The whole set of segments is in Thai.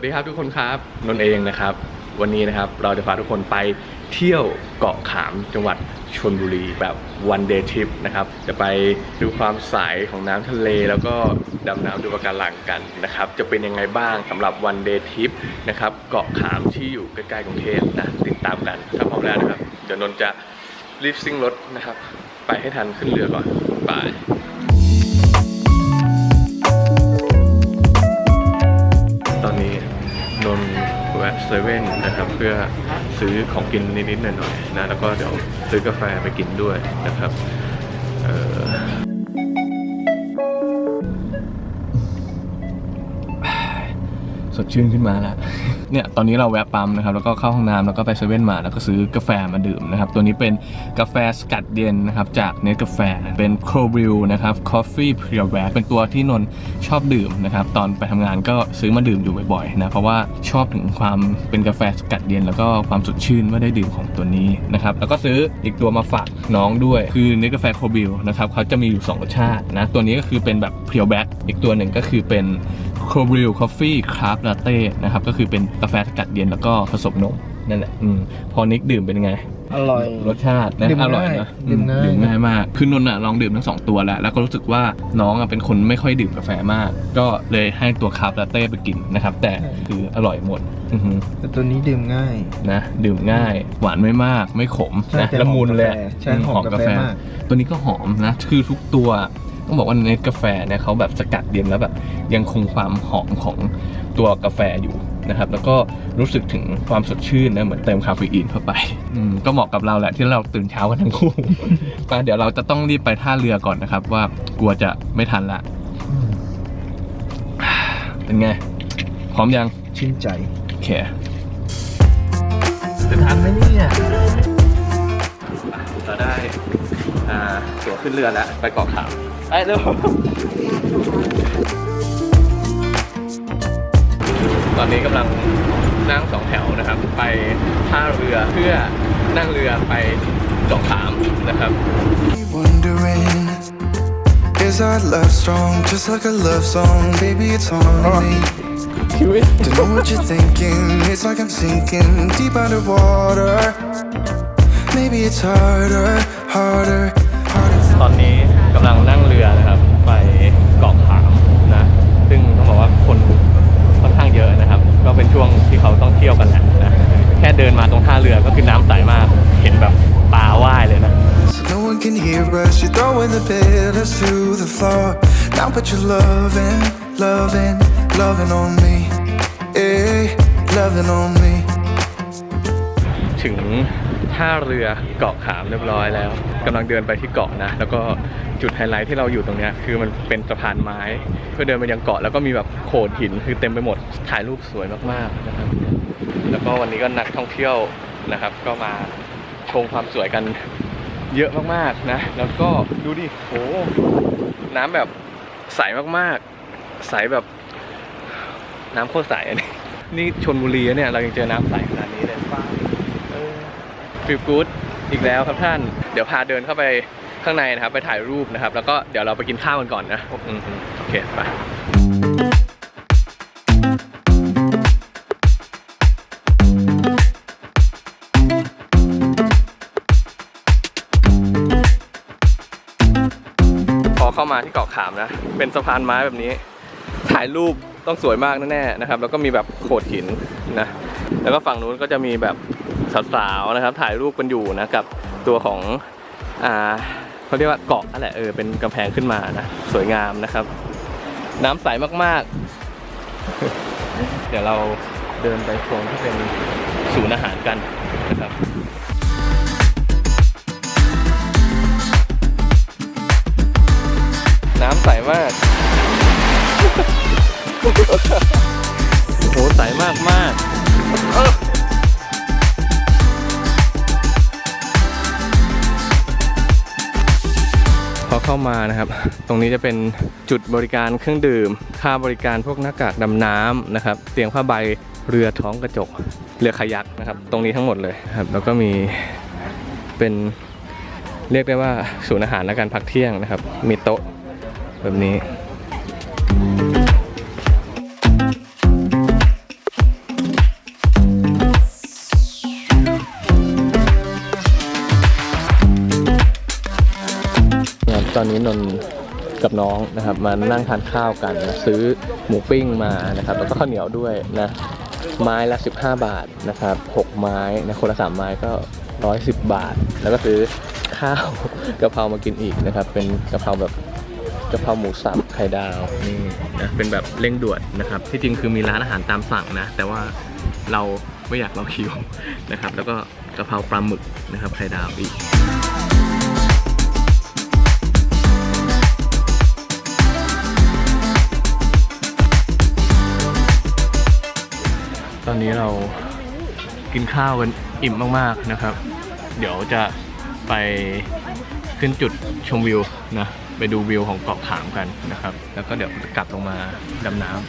วัสดีครับทุกคนครับนนเองนะครับ วันนี้นะครับเราจะพาทุกคนไปเที่ยวเกาะขามจังหวัดชลบุรีแบบวันเดย์ทริปนะครับ จะไปดูความใสของน้ำทะเล แล้วก็ดำน้ำดูปะการังกันนะครับ จะเป็นยังไงบ้างสำหรับวันเดย์ทริปนะครับเกาะขามที่อยู่ใกล้ๆกรุงเทพนะติดตามกันถ้าพร้อมแล้วนะครับเดี๋ยวนนจะรีบซิ่งรถนะครับ ไปให้ทันขึ้นเรือก่อนไป เซเว่นนะครับเพื่อซื้อของกินนิดๆหน่อยๆนะแล้วก็เดี๋ยวซื้อกาแฟไปกินด้วยนะครับเออ ดชื่นขึ้นมาแล้ว เนี่ยตอนนี้เราแวะปั๊มนะครับแล้วก็เข้าห้องน้ำแล้วก็ไปเซเว่นมาแล้วก็ซื้อกาแฟมาดื่มนะครับ ตัวนี้เป็นกาแฟสกัดเย็นนะครับจากเนสกาแฟเป็นโครบิลนะครับ Coffee Pure b a c เป็นตัวที่นนชอบดื่มนะครับตอนไปทำงานก็ซื้อมาดื่มอยู่บ่อยๆนะเพราะว่าชอบถึงความเป็นกาแฟสกัดเย็นแล้วก็ความสดชื่นเมื่อได้ดื่มของตัวนี้นะครับแล้วก็ซื้ออีกตัวมาฝากน้องด้วย คือเนสกาแฟโครบิลนะครับเขาจะมีอยู่สองรสชาตินะตัวนี้ก็คือเป็นแบบ Pure b a c อีกตัวหนึ่งก็คือเป็น โครบริลคอฟฟี่คราฟลาเต้นะครับก็คือเป็นกาแฟสกัดเย็นแล้วก็ผสมนมนั่นแหละอืมพอนิกดื่มเป็นไง อร่อย รสชาตินะดื่มอร่อยง่ายนะดื่มง่าย ดื่มง่ายมากคือนนท์อะลองดื่มทั้งสองตัวแล้วแล้วก็รู้สึกว่าน้องอะเป็นคนไม่ค่อยดื่มกาแฟมาก ก็เลยให้ตัวคราฟลาเต้ไปกินนะครับ แต่คืออร่อยหมดอือหือ แต่ตัวนี้ดื่มง่าย นะดื่มง่ายหวานไม่มากไม่ขมใช่นะแต่ละมุนเลยใช่หอมกาแฟมาก ตัวนี้ก็หอมนะคือทุกตัว ต้องบอกว่าเนสกาแฟเนี่ยเขาแบบสกัดเย็นแล้วแบบยังคงความหอมของตัวกาแฟอยู่นะครับ แล้วก็รู้สึกถึงความสดชื่นนะเหมือนเติมคาเฟอีนเข้าไปอืมก็เหมาะกับเราแหละที่เราตื่นเช้ากันทั้งคู่มาเดี๋ยวเราจะต้องรีบไปท่าเรือก่อนนะครับ ว่ากลัวจะไม่ทันละเป็นไงพร้อมยังชื่นใจโอเคจะทันไหมเนี่ยเราได้อ่าตั๋วขึ้นเรือแล้ว ไปเกาะขาม ไปเร็วตอนนี้กำลังนั่งสองแถวนะครับ ไปท่าเรือเพื่อนั่งเรือไปเกาะขามนะครับ Wondering, is our love strong? Just like a love song, baby, it's haunting me. ชีวิต Don't know what you're thinking, it's like I'm sinking deep underwater. Maybe it's harder, harder, harder. ตอนนี้กำลังนั่งเรือนะครับ ไปเกาะขามนะ ซึ่งต้องบอกว่าคนค่อนข้างเยอะนะครับ ก็เป็นช่วงที่เขาต้องเที่ยวกันแหละนะแค่เดินมาตรงท่าเรือก็คือน้ำใสมาก เห็นแบบปลาว่ายเลยนะ So no one can hear us. You're throwing the pillars to the floor. Now put your loving, loving, loving on me. Hey, loving on me. ถึงท่าเรือเกาะขามเรียบร้อยแล้ว กำลังเดินไปที่เกาะนะ แล้วก็จุดไฮไลท์ที่เราอยู่ตรงนี้คือมันเป็นสะพานไม้เพื่อเดินไปยังเกาะแล้วก็มีแบบโขดหินคือเต็มไปหมดถ่ายรูปสวยมากๆนะครับ แล้วก็วันนี้ก็นักท่องเที่ยวนะครับ ก็มาชมความสวยกันเยอะมากๆนะ แล้วก็ดูดิโหน้ำแบบใสมากๆ ใสแบบ น้ำโคตรใสอันนี้นี่ชนบุรีเนี่ยเรายังเจอน้ำใสขนาดนี้เลยฟ้าฟิลกู๊ด อีกแล้วครับท่าน เดี๋ยวพาเดินเข้าไปข้างในนะครับ ไปถ่ายรูปนะครับ แล้วก็เดี๋ยวเราไปกินข้าวกันก่อนนะอืมๆโอเคไปพอเข้ามาที่เกาะขามนะ เป็นสะพานไม้แบบนี้ ถ่ายรูปต้องสวยมากแน่ๆนะครับ แล้วก็มีแบบโขดหินนะ แล้วก็ฝั่งนู้นก็จะมีแบบ สาวๆนะครับ ถ่ายรูปกันอยู่นะกับตัวของอ่าเขาเรียกว่าเกาะนั่นแหละเออเป็นกำแพงขึ้นมานะสวยงามนะครับ น้ำใสมากๆ เดี๋ยวเราเดินไปโซนที่เป็นศูนย์อาหารกันนะครับน้ำใสมาก โอ้โห ใสมากมาก เอ้อพอเข้ามานะครับ ตรงนี้จะเป็นจุดบริการเครื่องดื่ม ค่าบริการพวกหน้ากากดำน้ำนะครับ เตียงผ้าใบ เรือท้องกระจก เรือขยักนะครับ ตรงนี้ทั้งหมดเลยครับ แล้วก็มีเป็นเรียกได้ว่าศูนย์อาหารและการพักเที่ยงนะครับ มีโต๊ะแบบนี้ ตอนนี้นนกับน้องนะครับมานั่งทานข้าวกันนะซื้อหมูปิ้งมานะครับ แล้วก็ข้าวเหนียวด้วยนะไม้ละ 15 บาทนะครับ6ไม้นะคนละ3ไม้ก็ 110 บาท แล้วก็ซื้อข้าวกะเพรามากินอีกนะครับ เป็นกะเพราแบบกะเพราหมูสับไข่ดาวนี่นะเป็นแบบเร่งด่วนนะครับ ที่จริงคือมีร้านอาหารตามสั่งนะ แต่ว่าเราไม่อยากรอคิวนะครับ แล้วก็กะเพราปลาหมึกนะครับไข่ดาวอีก เรากินข้าวกันอิ่มมากๆนะครับ เดี๋ยวจะไปขึ้นจุดชมวิวนะไปดูวิวของเกาะขามกันนะครับ แล้วก็เดี๋ยวกลับลงมาดำน้ำ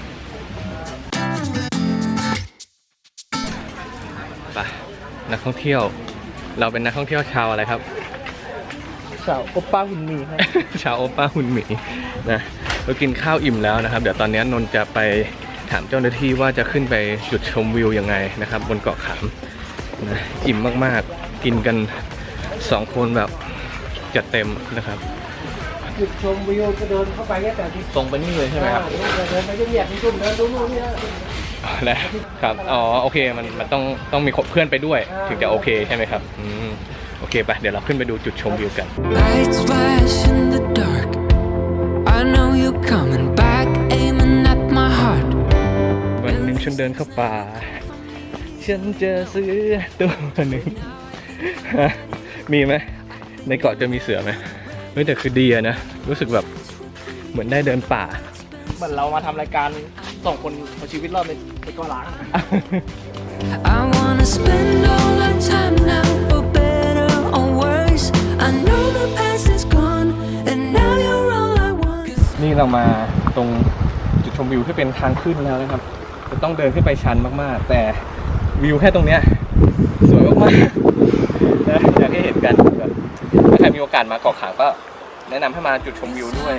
ไปนักท่องเที่ยว เราเป็นนักท่องเที่ยวชาวอะไรครับสาวโอป้าหุ่นมีครับชาวโอป้าหุ่นหมีนะเรากินข้าวอิ่มแล้วนะครับ เดี๋ยวตอนนี้นนท์จะไป ถามเจ้าหน้าที่ว่าจะขึ้นไปจุดชมวิวยังไงนะครับ บนเกาะขามนะอิ่มมากๆ กินกันสองคนแบบจัดเต็มนะครับ จุดชมวิวก็เดินเข้าไปแค่แต่ที่ตรงไปนี่เลยใช่ไหมครับเดินไปก็เหยียบนี่จุ่มเดินดูนู่นนี่นะแล้วครับ อ๋อ โอเค มัน มันต้อง ต้องมีเพื่อนไปด้วย ถึงจะโอเคใช่ไหมครับ อืม โอเค ไป เดี๋ยวเราขึ้นไปดูจุดชมวิวกัน ฉันเดินเข้าป่า ฉันเจอเสือตัวหนึ่งฮะมีไหมในเกาะจะมีเสือไหมเฮ้ยแต่คือดีอะนะ รู้สึกแบบเหมือนได้เดินป่า เหมือนเรามาทำรายการส่งคนเอาชีวิตรอดในในเกาะล้าง I wanna spend all our time now for better or worse. I know the past is gone, and now you're all I want. นี่เรามาตรงจุดชมวิวที่เป็นทางขึ้นแล้วนะครับ จะต้องเดินขึ้นไปชันมากๆ แต่วิวแค่ตรงเนี้ยสวยมากๆนะอยากให้เห็นกันแบบถ้าใครมีโอกาสมาเกาะขามก็แนะนำให้มาจุดชมวิวด้วย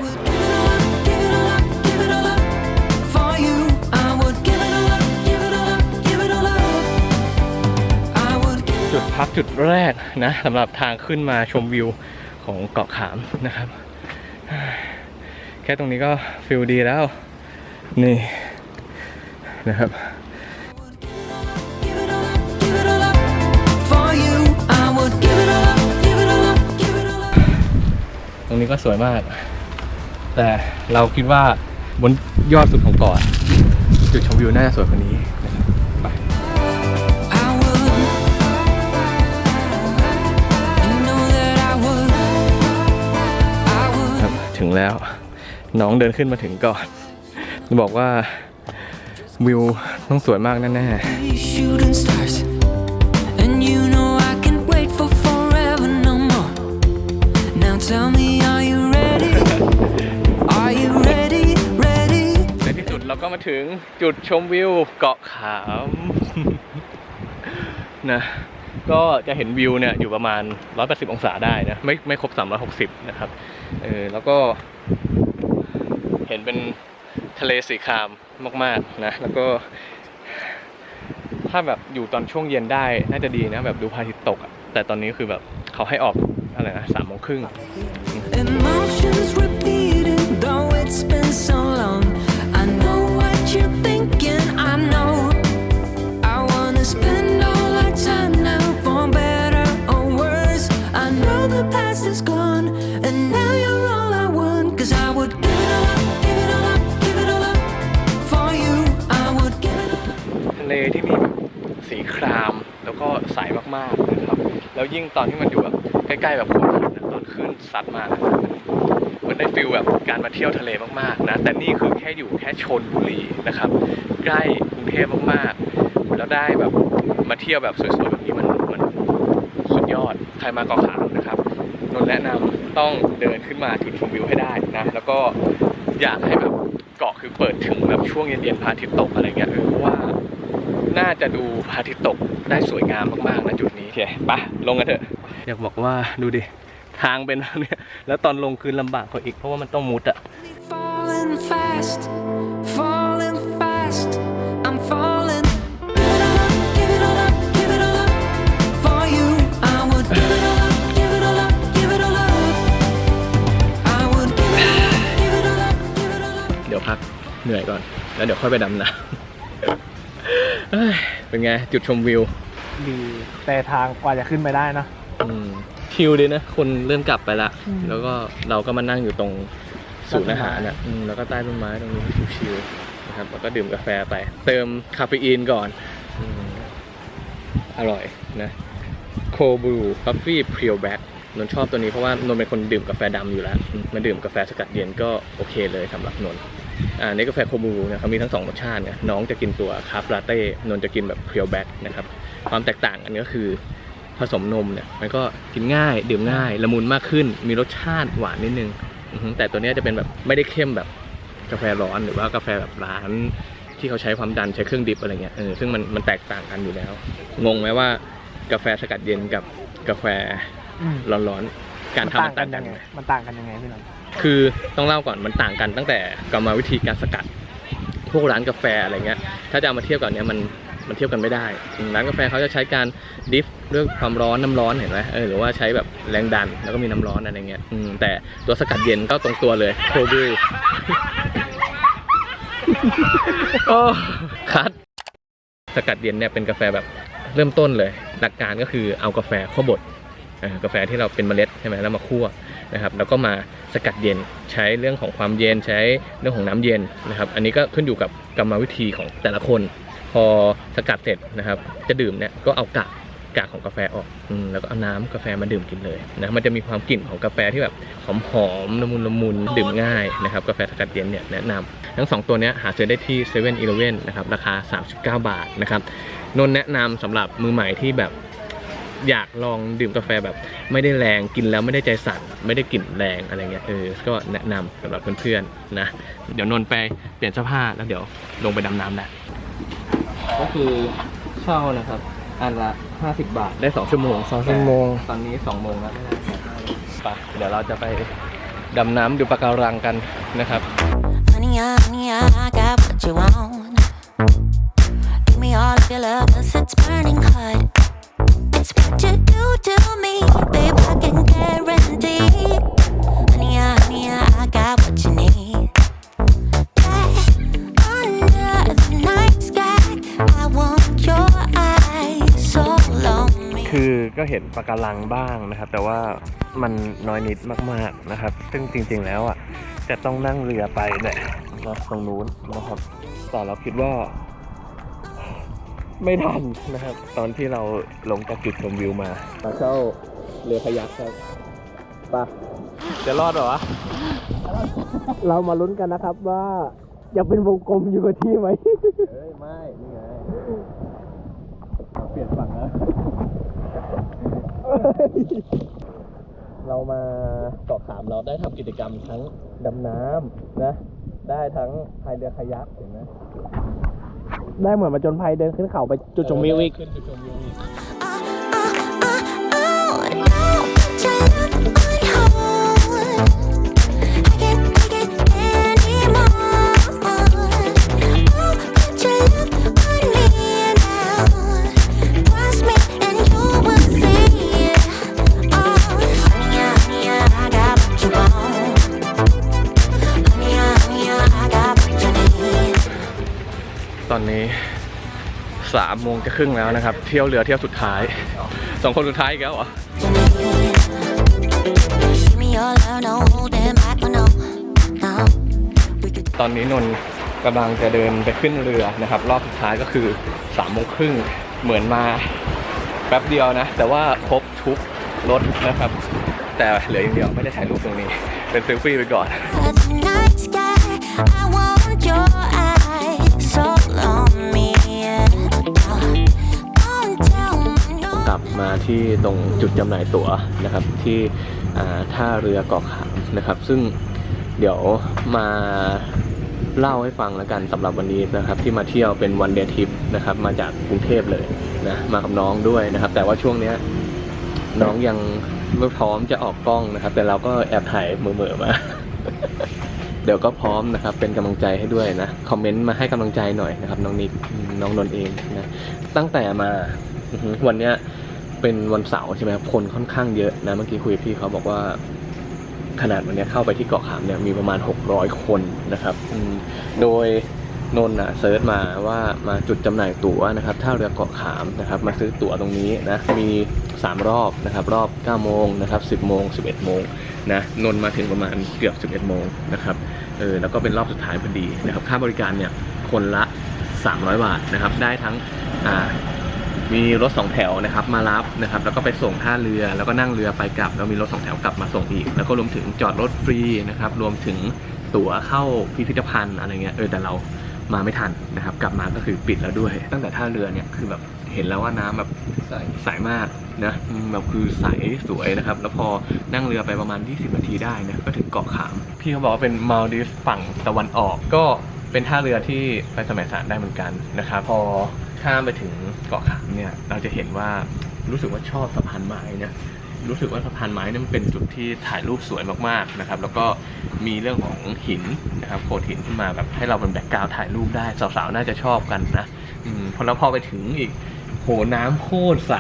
จุดพักจุดแรกนะสำหรับทางขึ้นมาชมวิวของเกาะขามนะครับ แค่ตรงนี้ก็ฟิลดีแล้ว นี่ นะครับ ตรงนี้ก็สวยมาก แต่เราคิดว่าบนยอดสุดของเกาะจุดชมวิวน่าจะสวยกว่านี้ถึงแล้วน้องเดินขึ้นมาถึงก่อน บอกว่า วิวต้องสวยมากแน่ be shooting stars. And you know I can't wait for forever no more. Now tell me, are you ready? Are you ready? Ready? ๆในที่สุดเราก็มาถึงจุดชมวิวเกาะขามนะ ก็จะเห็นวิวเนี่ยอยู่ประมาณ 180 องศาได้นะ ไม่ไม่ครบ 360 นะครับ เออ แล้วก็เห็นเป็นทะเลสีคราม มากๆนะแล้วก็ ถ้าแบบอยู่ตอนช่วงเย็นได้น่าจะดีนะแบบดูพระอาทิตย์ตกอะแต่ตอนนี้คือแบบเขาให้ออกอะไรนะสามโมงครึ่ง Emotions repeating, though it's been so long. I know what you're thinking, I know. I wanna spend ที่มีแบบสีคราม แล้วก็ใสมากๆนะครับ แล้วยิ่งตอนที่มันอยู่แบบใกล้ๆแบบโขดหินตอนขึ้นซัดมามันได้ฟิลแบบการมาเที่ยวทะเลมากๆนะ แต่นี่คือแค่อยู่แค่ชนบุรีนะครับ ใกล้กรุงเทพมากๆ แล้วได้แบบมาเที่ยวแบบสวยๆแบบนี้มันมันสุดยอด ใครมาเกาะขามนะครับนนแนะนำต้องเดินขึ้นมาจุดชมวิวให้ได้นะ แล้วก็อยากให้แบบเกาะคือเปิดถึงแบบช่วงเย็นๆพระอาทิตย์ตกอะไรเงี้ยเออเพราะว่า น่าจะดูพระอาทิตย์ตกได้สวยงามมากๆนะจุดนี้โอเคปะลงกันเถอะ อยากบอกว่าดูดิ ทางเป็นแบบเนี้ยแล้วตอนลงคืนลำบากกว่าอีกเพราะว่ามันต้องมุดอะ falling fast, falling fast. I'm falling. Give it all up, give it all up, give it all up for you. I would give it all up, give it all up, give it all up. I would give it all up, give it all up, give it all up. เดี๋ยวพักเหนื่อยก่อน แล้วเดี๋ยวค่อยไปดำน้ำ เอ้ยเป็นไง จุดชมวิวดีแต่ทางกว่าจะขึ้นไปได้เนอะอืมชิลดีนะ คนเริ่มกลับไปละอืมแล้วก็เราก็มานั่งอยู่ตรงศูนย์อาหารน่ะอืมแล้วก็ใต้ต้นไม้ตรงนี้ชิลๆนะครับ แล้วก็ดื่มกาแฟไป เติมคาเฟอีนก่อนอืมอร่อยนะโคบูคอฟฟี่เพียวแบ็กนนท์ชอบตัวนี้เพราะว่านนท์เป็นคนดื่มกาแฟดำอยู่แล้วอืมมาดื่มกาแฟสกัดเย็นก็โอเคเลยสำหรับนนท์ อ่าในกาแฟโคบูเนี่ยเขามีทั้งสองรสชาติเนี่ยน้องจะกินตัวคาฟลาเต้นนจะกินแบบเพียวแบ็กนะครับความแตกต่างกันก็คือผสมนมเนี่ยมันก็กินง่ายดื่มง่ายละมุนมากขึ้น มีรสชาติหวานนิดนึงแต่ตัวนี้จะเป็นแบบไม่ได้เข้มแบบกาแฟร้อนหรือว่ากาแฟแบบร้านที่เขาใช้ความดันใช้เครื่องดิบอะไรเงี้ยเออซึ่งมันมันแตกต่างกันอยู่แล้ว งงไหมว่ากาแฟสกัดเย็นกับกาแฟร้อนๆการทำมันต่างกันยังไงมันต่างกันยังไงพี่น้อง คือต้องเล่าก่อนมันต่างกันตั้งแต่กรรมวิธีการสกัด พวกร้านกาแฟอะไรเงี้ย ถ้าจะเอามาเทียบกับเนี้ยมันมันเทียบกันไม่ได้ร้านกาแฟเขาจะใช้การดิฟด้วยความร้อนน้ำร้อนเห็นไหมเออหรือว่าใช้แบบแรงดันแล้วก็มีน้ำร้อนอะไรเงี้ยอืแต่ตัวสกัดเย็นก็ตรงตัวเลยโคบูโอ้คัดสกัดเย็นเนี่ยเป็นกาแฟแบบเริ่มต้นเลย หลักการก็คือเอากาแฟข้าวบดกาแฟที่เราเป็นเมล็ดใช่ไหมแล้วมาคั่วนะครับ แล้วก็มา สกัดเย็น ใช้เรื่องของความเย็นใช้เรื่องของน้ำเย็นนะครับ อันนี้ก็ขึ้นอยู่กับกรรมวิธีของแต่ละคน พอสกัดเสร็จนะครับ จะดื่มเนี่ยก็เอากากกากของกาแฟออกอแล้วก็เอาน้ำกาแฟมาดื่มกินเลยนะมันจะมีความกลิ่นของกาแฟที่แบบหอมหอมๆละมุนละมุนดื่มง่ายนะครับกาแฟสกัดเย็นเนี่ยแนะนำทั้งสองตัวนี้หาซื้อได้ที่7 e เ e ่ e อนะครับราคา 39 บาทนะครับนนท์แนะนำสำหรับมือใหม่ที่แบบ อยากลองดื่มกาแฟแบบไม่ได้แรงกินแล้วไม่ได้ใจสั่นไม่ได้กลิ่นแรงอะไรเงี้ยเออก็แนะนำสำหรับเพื่อนๆนะเดี๋ยวนนท์ไปเปลี่ยนเสื้อผ้าแล้วเดี๋ยวลงไปดำน้ำแหละก็คือเช่านะครับ อันละ 50 บาทได้ 2 ชั่วโมงสองชั่วโมง ตอนนี้ 2 โมงแล้วไม่ได้ไปเดี๋ยวเราจะไปดำน้ำดูปะการังกันนะครับ Honey, honey, I got what you want. Give me all of your love, cause it's burning hot. คือก็เห็นปะการังบ้างนะครับ แต่ว่ามันน้อยนิดมากๆนะครับ ซึ่งจริงๆแล้วอะจะต้องนั่งเรือไปเนี่ยตรงนู้นนะครับแต่เราคิดว่า ไม่ทันนะครับ ตอนที่เราลงจากจุดชมวิวมามาเช่าเรือพยักครับปะจะรอดเหรอวะเรามาลุ้นกันนะครับว่าจะเป็นวงกลมอยู่กับที่ไหมเอ้ยไม่ นี่ไงเราเปลี่ยนฝั่งแล้วเรามาเกาะขามเราได้ทำกิจกรรมทั้งดำน้ำนะ ได้ทั้งพายเรือคายักเห็นไหม ได้เหมือนมาจนภัยเดินขึ้นเขาไปจุดชมวิวอีก ขึ้นจุดชมวิวอีก สามโมงจะครึ่งแล้วนะครับ เที่ยวเรือเที่ยวสุดท้าย สองคนสุดท้ายอีกแล้วเหรอ ตอนนี้นนท์กำลังจะเดินไปขึ้นเรือนะครับ รอบสุดท้ายก็คือสามโมงครึ่งเหมือนมาแป๊บเดียวนะ แต่ว่าครบทุกรถนะครับ แต่เหลืออย่างเดียวไม่ได้ถ่ายรูปตรงนี้ เป็นเซลฟี่ไปก่อน ที่ตรงจุดจำหน่ายตั๋วนะครับที่ท่าเรือเกาะขามนะครับ ซึ่งเดี๋ยวมาเล่าให้ฟังแล้วกันสำหรับวันนี้นะครับ ที่มาเที่ยวเป็นวันเดย์ทริปนะครับ มาจากกรุงเทพเลยนะมากับน้องด้วยนะครับ แต่ว่าช่วงเนี้ยน้องยังไม่พร้อมจะออกกล้องนะครับ แต่เราก็แอบถ่ายมือๆมา เดี๋ยวก็พร้อมนะครับ เป็นกำลังใจให้ด้วยนะคอมเมนต์มาให้กำลังใจหน่อยนะครับ น้องนิกน้องนนท์เองนะตั้งแต่มาวันเนี้ย เป็นวันเสาร์ใช่ไหมครับคนค่อนข้างเยอะนะเมื่อกี้คุยกับพี่เขาบอกว่าขนาดวันนี้เข้าไปที่เกาะขามเนี่ยมีประมาณ 600 คนนะครับโดยนนท์นะเซิร์ชมาว่ามาจุดจำหน่ายตั๋วนะครับท่าเรือเกาะขามนะครับ มาซื้อตั๋วตรงนี้นะมี 3 รอบนะครับ รอบ 9 โมงนะครับ 10 โมง 11 โมงนะนนท์มาถึงประมาณเกือบ 11 โมงนะครับเออแล้วก็เป็นรอบสุดท้ายพอดีนะครับ ค่าบริการเนี่ยคนละ 300 บาทนะครับ ได้ทั้งอ่า มีรถสองแถวนะครับมารับนะครับแล้วก็ไปส่งท่าเรือแล้วก็นั่งเรือไปกลับ แล้วมีรถสองแถวกลับมาส่งอีก แล้วก็รวมถึงจอดรถฟรีนะครับรวมถึงตั๋วเข้าพิพิธภัณฑ์อะไรเงี้ยเออแต่เรามาไม่ทันนะครับ กลับมาก็คือปิดแล้วด้วย ตั้งแต่ท่าเรือเนี่ยคือแบบเห็นแล้วว่าน้ำแบบใสใสมากนะแบบคือใสสวยนะครับ แล้วพอนั่งเรือไปประมาณ 20 นาทีได้นะก็ถึงเกาะขาม พี่เขาบอกว่าเป็นมาลดีฟฝั่งตะวันออก ก็เป็นท่าเรือที่ไปสมัยสารได้เหมือนกันนะครับพอ ข้ามไปถึงเกาะขามเนี่ยเราจะเห็นว่ารู้สึกว่าชอบสะพานไม้นะรู้สึกว่าสะพานไม้เนี่ยมันเป็นจุดที่ถ่ายรูปสวยมากๆนะครับ แล้วก็มีเรื่องของหินนะครับโขดหินขึ้นมาแบบให้เราเป็นแบ็กกราวด์ถ่ายรูปได้สาวๆน่าจะชอบกันนะอืมพอแล้วพอไปถึงอีกโหน้ำโคตรใส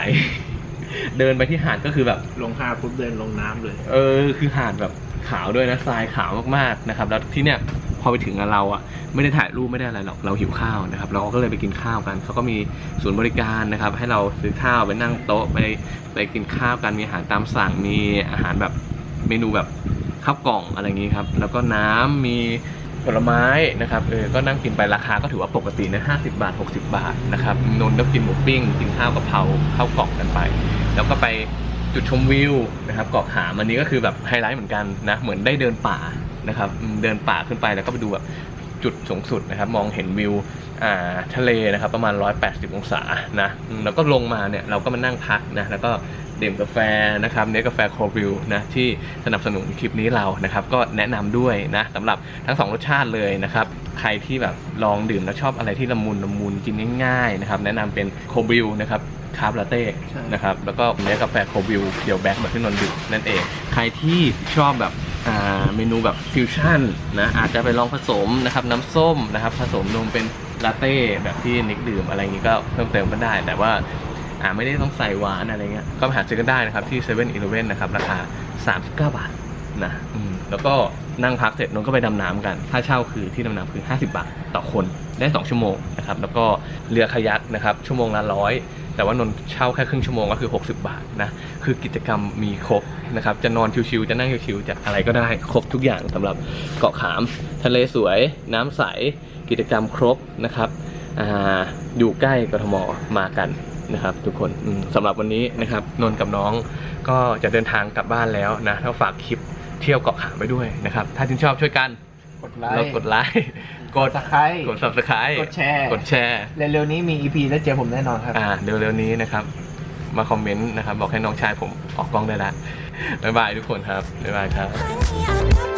เดินไปที่หาดก็คือแบบลงท่าปุ๊บเดินลงน้ำเลย เออ คือหาดแบบขาวด้วยนะทรายขาวมากๆนะครับ แล้วที่เนี่ย พอไปถึงเราอะไม่ได้ถ่ายรูปไม่ได้อะไรหรอกเราหิวข้าวนะครับ เราก็เลยไปกินข้าวกันเขาก็มีศูนย์บริการนะครับ ให้เราซื้อข้าวไปนั่งโต๊ะไปไปกินข้าวกันมีอาหารตามสั่งมีอาหารแบบเมนูแบบข้าวกล่องอะไรอย่างนี้ครับ แล้วก็น้ำมีผลไม้นะครับเออก็นั่งกินไปราคาก็ถือว่าปกตินะห้าสิบาท 60 บาทนะครับนนท์ก็กินหมูปิ้ง กินข้าวกะเพราข้าวกล่องกันไป แล้วก็ไป จุดชมวิวนะครับเกาะขามอันนี้ก็คือแบบไฮไลท์เหมือนกันนะเหมือนได้เดินป่านะครับเดินป่าขึ้นไปแล้วก็ไปดูแบบจุดสูงสุดนะครับมองเห็นวิวทะเลนะครับประมาณ 180 องศานะแล้วก็ลงมาเนี่ยเราก็มานั่งพักนะแล้วก็ดื่มกาแฟนะครับเนสกาแฟโควิวนะที่สนับสนุนคลิปนี้เรานะครับก็แนะนำด้วยนะสำหรับทั้งสองรสชาติเลยนะครับใครที่แบบลองดื่มแล้วชอบอะไรที่ละมุนละมุนกินง่ายๆนะครับแนะนำเป็นโควิวนะครับ คาร์บลาเต้ใช่ นะครับแล้วก็เนสกาแฟโควิวเดี่ยวแบ็คแบบที่นนท์ดื่มนั่นเอง ใครที่ชอบแบบอ่าเมนูแบบฟิวชั่นนะอาจจะไปลองผสมนะครับน้ำส้มนะครับผสมนมเป็นลาเต้แบบที่นิกดื่มอะไรอย่างนี้ก็เพิ่มเติมก็ได้ แต่ว่าอ่าไม่ได้ต้องใส่หวานอะไรเงี้ยก็ไปหาซื้อกันได้นะครับที่7 e เ e ่ e อนะครับราคา 39 บาทนะอืมแล้วก็นั่งพักเสร็จนนท์ก็ไปดำน้ำกันค่าเช่าคือที่ดำน้ำคือ 50 บาทต่อคนได้ 2 ชั่วโมงนะครับแล้วก็เรือคายักนะครับชั่วโมงละร้อย แต่ว่านนเช่าแค่ครึ่งชั่วโมงก็คือ 60 บาทนะ คือกิจกรรมมีครบนะครับ จะนอนชิวๆ จะนั่งชิวๆ จะอะไรก็ได้ครบทุกอย่างสำหรับเกาะขาม ทะเลสวย น้ำใส กิจกรรมครบนะครับออยู่ใกล้กทมมากันนะครับทุกคนสำหรับวันนี้นะครับนนกับน้องก็จะเดินทางกลับบ้านแล้วนะแล้วฝากคลิปเที่ยวเกาะขามไปด้วยนะครับ ถ้าชื่นชอบช่วยกัน กดไลแล้วค์กดไลค์กดตะไคร้กด subscribe กดแชร์ กดแชร์ เร็วๆนี้มี EP แล้วเจอผมแน่นอนครับ อ่าเร็วๆนี้นะครับ มาคอมเมนต์นะครับ บอกให้น้องชายผมออกกล้องได้ละบ๊ายบายทุกคนครับบ๊ายบายครับ Honey, I got